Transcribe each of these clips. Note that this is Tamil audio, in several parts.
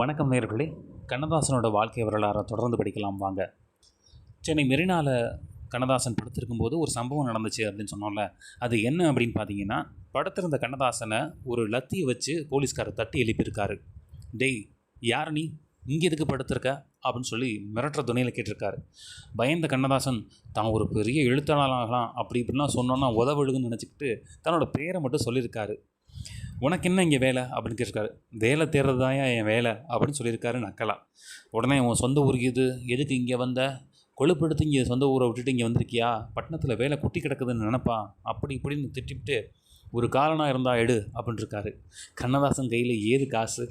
வணக்கம் நேர்களே. கண்ணதாசனோட வாழ்க்கை வரலாறை தொடர்ந்து படிக்கலாம் வாங்க. சென்னை மெரினாவில் கண்ணதாசன் படுத்திருக்கும்போது ஒரு சம்பவம் நடந்துச்சு அப்படின்னு சொன்னோம்ல. அது என்ன அப்படின்னு பார்த்தீங்கன்னா படுத்திருந்த கண்ணதாசனை ஒரு லத்தியை வச்சு போலீஸ்காரர் தட்டி எழுப்பியிருக்காரு. டேய் யார் நீ? இங்கே எதுக்கு படுத்திருக்க? அப்படின்னு சொல்லி மிரட்டுற துணையில் கேட்டிருக்காரு. பயந்த கண்ணதாசன் தான் ஒரு பெரிய எழுத்தாளராகலாம் அப்படி இப்படிலாம் சொன்னோன்னா உதவழுதுன்னு நினச்சிக்கிட்டு தன்னோட பேரை மட்டும் சொல்லியிருக்காரு. உனக்கு என்ன இங்கே வேலை? அப்படின்னு கேட்டிருக்காரு. வேலை தேடுறது தான் என் வேலை? அப்படின்னு சொல்லியிருக்காரு நக்கலா. உடனே உன் சொந்த ஊருக்கு இது எதுக்கு இங்கே வந்த? கொழுப்படுத்து இங்கே சொந்த ஊரை விட்டுட்டு இங்கே வந்திருக்கியா? பட்டணத்தில் வேலை குட்டி கிடக்குதுன்னு நினப்பா? அப்படி இப்படின்னு திட்டிவிட்டு ஒரு காரணம் இருந்தால் எடு அப்படின்னு இருக்காரு. கண்ணதாசன் கையில் ஏது காசு?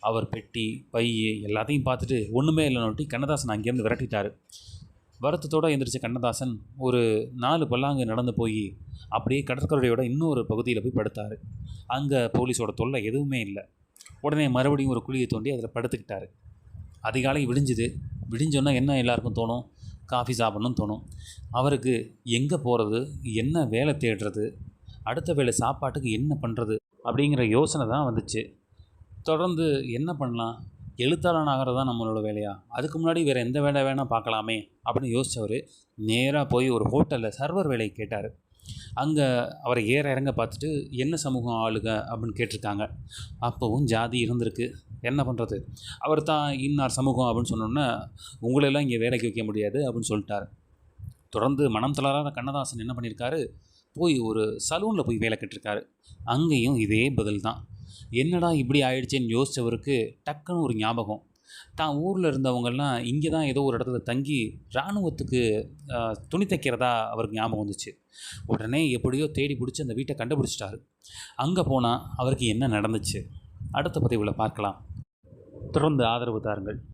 அவர் பெட்டி பை எல்லாத்தையும் பார்த்துட்டு ஒன்றுமே இல்லைன்னு கண்ணதாசன் அங்கேருந்து விரட்டிட்டார். வருத்தத்தோடு எந்திரிச்ச கண்ணதாசன் ஒரு நாலு பல்லாங்கு நடந்து போய் அப்படியே கடற்கரையோட இன்னொரு பகுதியில் போய் படுத்தார். அங்கே போலீஸோட தொல்லை எதுவுமே இல்லை. உடனே மறுபடியும் ஒரு குழியை தோண்டி அதில் படுத்துக்கிட்டாரு. அதிகாலை விடிஞ்சுது. விடிஞ்சோன்னா என்ன எல்லாருக்கும் தோணும்? காஃபி சாப்பிட்ணும்னு தோணும். அவருக்கு எங்கே போகிறது என்ன வேலை தேடுறது? அடுத்த வேலை சாப்பாட்டுக்கு என்ன பண்ணுறது அப்படிங்கிற யோசனை தான் வந்துச்சு. தொடர்ந்து என்ன பண்ணலாம்? எழுத்தாளன் ஆகிறது தான் நம்மளோட வேலையா? அதுக்கு முன்னாடி வேறு எந்த வேலை வேணால் பார்க்கலாமே அப்படின்னு யோசித்தவர் நேராக போய் ஒரு ஹோட்டலில் சர்வர் வேலையை கேட்டார். அங்கே அவரை ஏற இறங்க பார்த்துட்டு என்ன சமூகம் ஆளுக? அப்படின்னு கேட்டிருக்காங்க. அப்போவும் ஜாதி இருந்திருக்கு. என்ன பண்ணுறது அவர் தான் இன்னார் சமூகம் அப்படின்னு சொன்னோன்னே உங்களெல்லாம் இங்கே வேலைக்கு வைக்க முடியாது அப்படின்னு சொல்லிட்டார். தொடர்ந்து மனம் தளராத கண்ணதாசன் என்ன பண்ணியிருக்காரு? போய் ஒரு சலூனில் போய் வேலை கட்டிருக்காரு. அங்கேயும் இதே பதில் தான். என்னடா இப்படி ஆயிடுச்சேன்னு யோசித்தவருக்கு டக்குன்னு ஒரு ஞாபகம். தான் ஊரில் இருந்தவங்கெல்லாம் இங்கே தான் ஏதோ ஒரு இடத்துல தங்கி இராணுவத்துக்கு துணி தைக்கிறதா அவருக்கு ஞாபகம் வந்துச்சு. உடனே எப்படியோ தேடி பிடிச்சி அந்த வீட்டை கண்டுபிடிச்சிட்டாரு. அங்கே போனால் அவருக்கு என்ன நடந்துச்சு? அடுத்த பதிவில் பார்க்கலாம். தொடர்ந்து ஆதரவு தாருங்கள்.